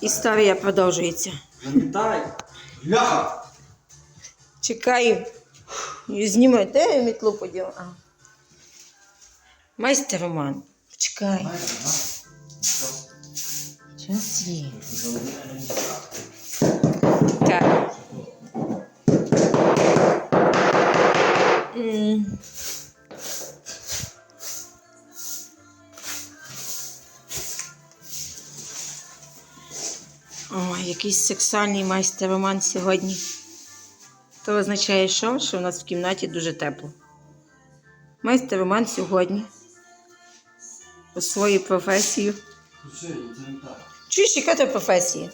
Історія продовжується. Замітай. Ляха. Чекай. Знімай, де я мітлу поділа? А. Майстер Роман, чекай. Час є. Якийсь сексуальний майстер Роман сьогодні. То означає, що? що у нас в кімнаті дуже тепло. Майстер Роман сьогодні у свою професію. Чуєш, яка це професія?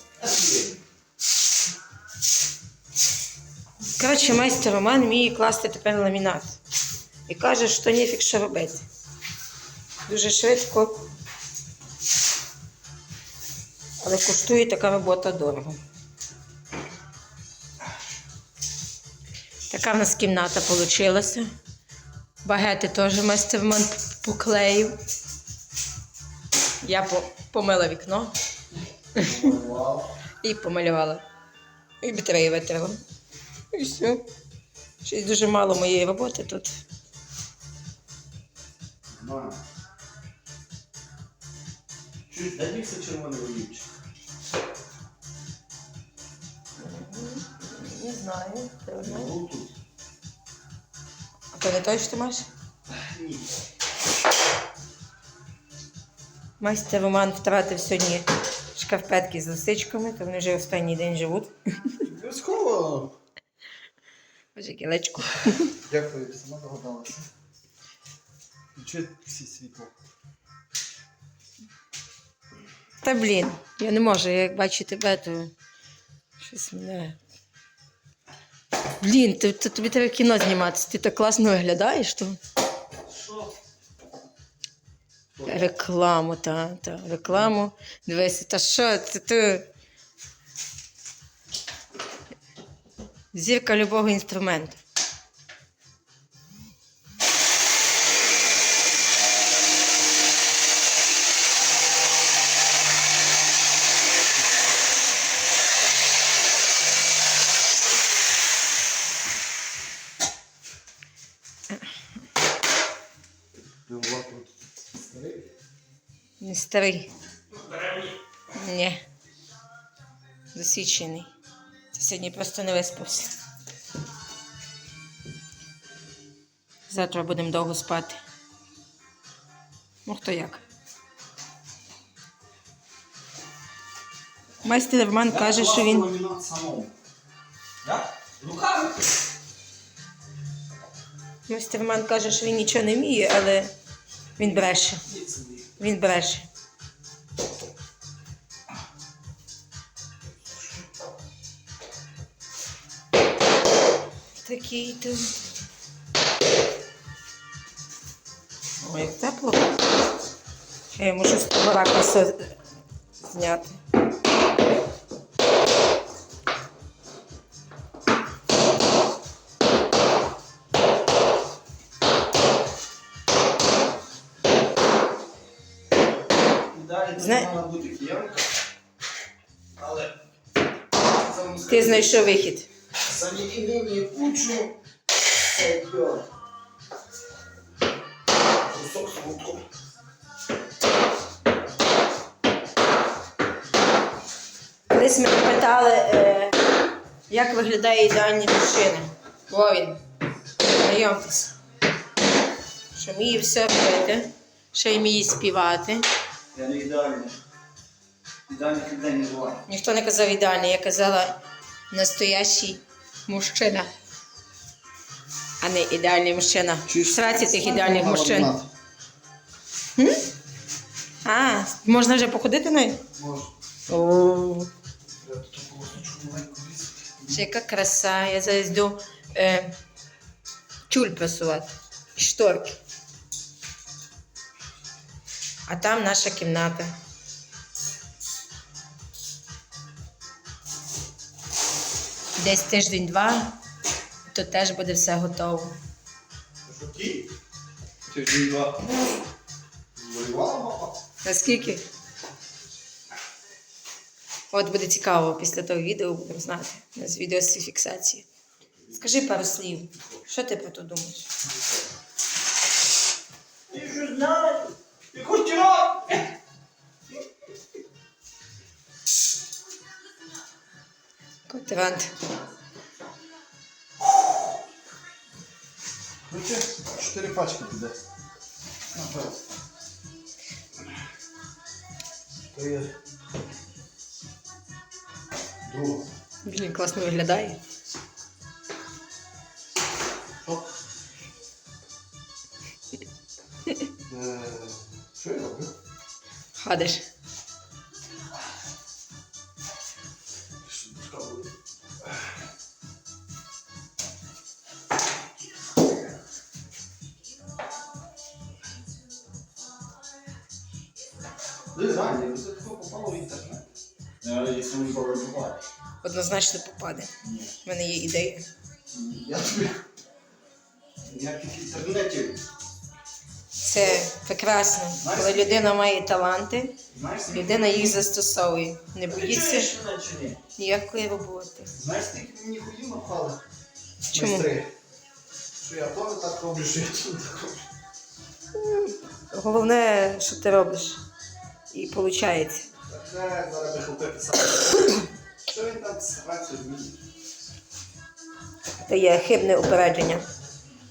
Коротше, майстер Роман вміє класти тепер ламінат. І каже, що ніфіг що робити. Дуже швидко. Але коштує така робота дорого. Така в нас кімната вийшла. Багети теж майстер поклеїв. Я помила вікно і помалювала. І батареї витерла. І все. Щось дуже мало моєї роботи тут. Чуть, дай мікси червоний знаю. Ну, тут. А то не той, що ти маєш? Ні. Майстер Роман втратив сьогодні шкарпетки з лисичками, то вони вже останній день живуть. Обов'язково. Боже, кілечко. Дякую, сама догадалася. Включи всі світло. Та блін, я не можу, я як бачу тебе, то щось мене. Блін, ти, ти- тобі треба кіно зніматися, ти так класно виглядаєш, то. Що? Рекламу, та, та, рекламу. Дивися, та що, ти, ти... Зірка любого інструменту. Дивова тут. Старий? Не старий. Ні. Засвідчений. Ти сьогодні просто не виспався. Завтра будемо довго спати. Ну, хто як. Майстер Роман каже, що він. Руками? Майстер Роман каже, що він нічого не вміє, але він бреше. Він бреше. Такий там. Ой, як тепло. Я йому щось того зняти. Далі Зна- це мала бути киянка. Але... Ти знайшов вихід. Самі єдині кучу. Це йо. Кусок смутку. Колись мене питали, е, як виглядає ідеальні мужчина. О, він. Знайомтесь. Що вміє все робити, ще й вміє співати. Я не ідеальний. Ідеальних людей не буває. Ніхто не казав ідеальний, я казала настоящий мужчина. А не ідеальний мужчина. Сраці тих ідеальних мужчин. А, можна вже походити нею? Може. О, Треба тут полосочку маленьку врізати. Ще яка краса. Я зараз йду е, тюль просувати. Шторки. А там наша кімната. Десь тиждень-два, то теж буде все готово. Що ті? Ти ж два. Звоювала мама? Наскільки? От буде цікаво після того відео, будемо знати з відеофіксації. Скажи пару слів. Що ти про то думаєш? Ти що знаєш? Котрант. Короче, чотири пачки піде. Наперед. То є друга. Блін, класно виглядає. Що? Що я роблю? Ходиш. Ви реально, це тако попало в інтернет. Якщо ми повернемо. Однозначно попаде. Ні. У мене є ідея. Я тобі ніяких інтернетів. Це прекрасно. Коли людина має таланти, Знаєш, скільки- людина їх застосовує. Не Ти боїться чуєш мене чи ні? ніякої роботи. Знаєш, скільки мені ходів напали? Чому? Майстри. Що я то не так роблю, що я так роблю. Головне, що ти робиш. І виходить. Що він там старається вміє? Це є хибне упередження.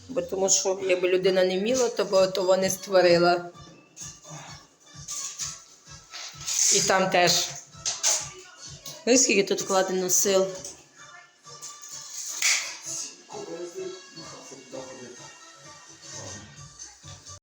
Бо тому що якби людина не вміла, то б того не створила. І там теж. Ось скільки тут вкладено сил.